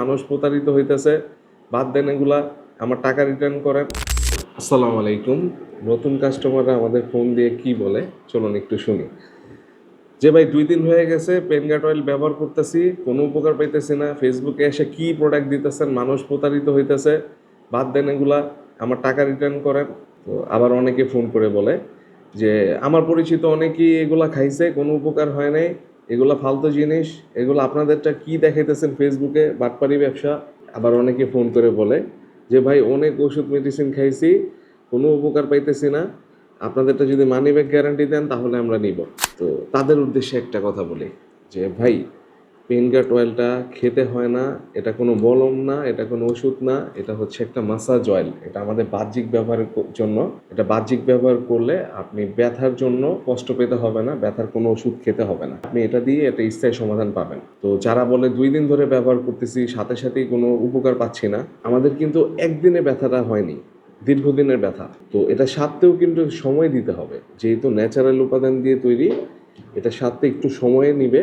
মানুষ প্রতারিত হইতেছে, বাদ দেন এগুলা, আমার টাকা রিটার্ন করেন আসসালামু আলাইকুম। নতুন কাস্টমাররা আমাদের ফোন দিয়ে কি বলে? চলুন একটু শুনি। যে ভাই দুই দিন হয়ে গেছে পেনগাট অয়েল ব্যবহার করতেছি, কোনো উপকার পাইতেছি না। ফেসবুকে এসে কি প্রোডাক্ট দিতেছেন? মানুষ প্রতারিত হইতেছে, বাদ দেন এগুলা, আমার টাকা রিটার্ন করেন তো আবার অনেকে ফোন করে বলে যে, আমার পরিচিত অনেকেই এগুলা খাইছে, কোনো উপকার হয় নাই। এগুলা ফালতু জিনিস, এগুলো আপনাদেরটা কি দেখাইতেছেন ফেসবুকে বাটপারি ব্যবসা। আবার অনেকে ফোন করে বলে যে, ভাই, অনেক ওষুধ মেডিসিন খাইছি, কোনো উপকার পাইতেছি না। আপনাদেরটা যদি মানি ব্যাগ গ্যারান্টি দেন, তাহলে আমরা নিব। তো তাদের উদ্দেশ্যে একটা কথা বলি যে, ভাই পেনগার্ড অয়েলটা খেতে হয় না, এটা কোনো বলম না, এটা কোনো ওষুধ না, এটা হচ্ছে একটা মাসাজ অয়েল এটা আমাদের বাহ্যিক ব্যবহারের জন্য। এটা বাহ্যিক ব্যবহার করলে আপনি ব্যথার জন্য কষ্ট পেতে হবে না, ব্যথার কোনো ওষুধ খেতে হবে না। আপনি এটা দিয়ে এটা স্থায়ী সমাধান পাবেন। তো যারা বলে দুই দিন ধরে ব্যবহার করতেছি, সাথে সাথেই কোনো উপকার পাচ্ছি না, আমাদের কিন্তু একদিনে ব্যথাটা হয়নি, দীর্ঘদিনের ব্যথা। তো এটা সারতেও কিন্তু সময় দিতে হবে। যেহেতু ন্যাচারাল উপাদান দিয়ে তৈরি, এটা সারতে একটু সময় নিবে।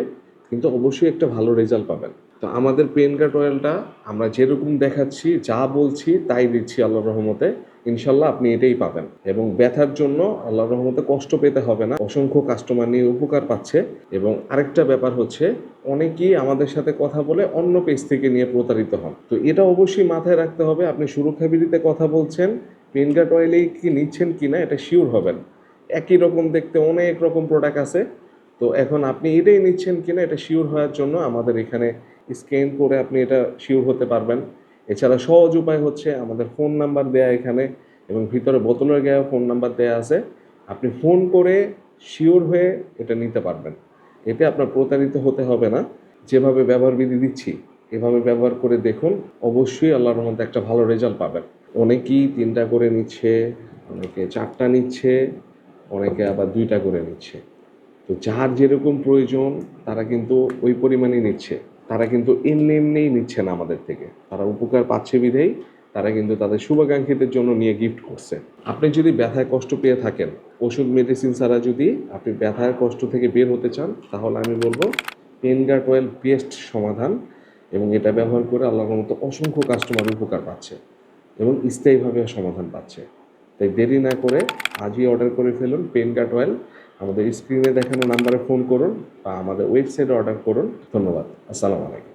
কিন্তু অবশ্যই একটা ভালো রেজাল্ট পাবেন। তো আমাদের কাট অয়েলটা আমরা যেরকম দেখাচ্ছি, যা বলছি তাই দিচ্ছি আল্লাহর রহমতে। ইনশাল্লাহ আপনি এটাই পাবেন। এবং ব্যথার জন্য আল্লাহর রহমতে কষ্ট পেতে হবে না। অসংখ্য কাস্টমার নিয়ে উপকার পাচ্ছে। এবং আরেকটা ব্যাপার হচ্ছে, অনেকেই আমাদের সাথে কথা বলে অন্য পেজ থেকে নিয়ে প্রতারিত হন। তো এটা অবশ্যই মাথায় রাখতে হবে। আপনি সুরক্ষা বিধিতে কথা বলছেন পেনগাট অয়েলেই কি নিচ্ছেন কি না এটা শিওর হবেন। একই রকম দেখতে অনেক রকম প্রোডাক্ট আছে। তো এখন আপনি এটাই নিচ্ছেন কিনা এটা শিওর হওয়ার জন্য আমাদের এখানে স্ক্যান করে আপনি এটা শিওর হতে পারবেন। এছাড়া সহজ উপায় হচ্ছে আমাদের ফোন নাম্বার দেয়া এখানে এবং ভিতরে বোতলের গায়ে ফোন নাম্বার দেয়া আছে। আপনি ফোন করে শিওর হয়ে এটা নিতে পারবেন। এতে আপনার প্রতারিত হতে হবে না। যেভাবে ব্যবহার বিধি দিচ্ছি, এভাবে ব্যবহার করে দেখুন, অবশ্যই আল্লাহর মধ্যে একটা ভালো রেজাল্ট পাবেন। অনেকেই তিনটা করে নিচ্ছে, অনেকে চারটা নিচ্ছে, অনেকে আবার দুইটা করে নিচ্ছে। তো যার যেরকম প্রয়োজন, তারা কিন্তু ওই পরিমাণে নিচ্ছে। তারা কিন্তু এমনি এমনিই নিচ্ছে না আমাদের থেকে। তারা উপকার পাচ্ছে বিধেই তারা কিন্তু তাদের শুভাকাঙ্ক্ষীদের জন্য নিয়ে গিফট করছে। আপনি যদি ব্যথায় কষ্ট পেয়ে থাকেন, ওষুধ মেডিসিন ছাড়া যদি আপনি ব্যথার কষ্ট থেকে বের হতে চান, তাহলে আমি বলব পেনগার্ড অয়েল বেস্ট সমাধান এবং এটা ব্যবহার করে আল্লাহর মতো অসংখ্য কাস্টমার উপকার পাচ্ছে এবং স্থায়ীভাবে সমাধান পাচ্ছে। তাই দেরি না করে আজই অর্ডার করে ফেলুন পেন কাট অয়েল আমাদের স্ক্রিনে দেখানো নাম্বারে ফোন করুন বা আমাদের ওয়েবসাইটে অর্ডার করুন। ধন্যবাদ। আসসালামু আলাইকুম।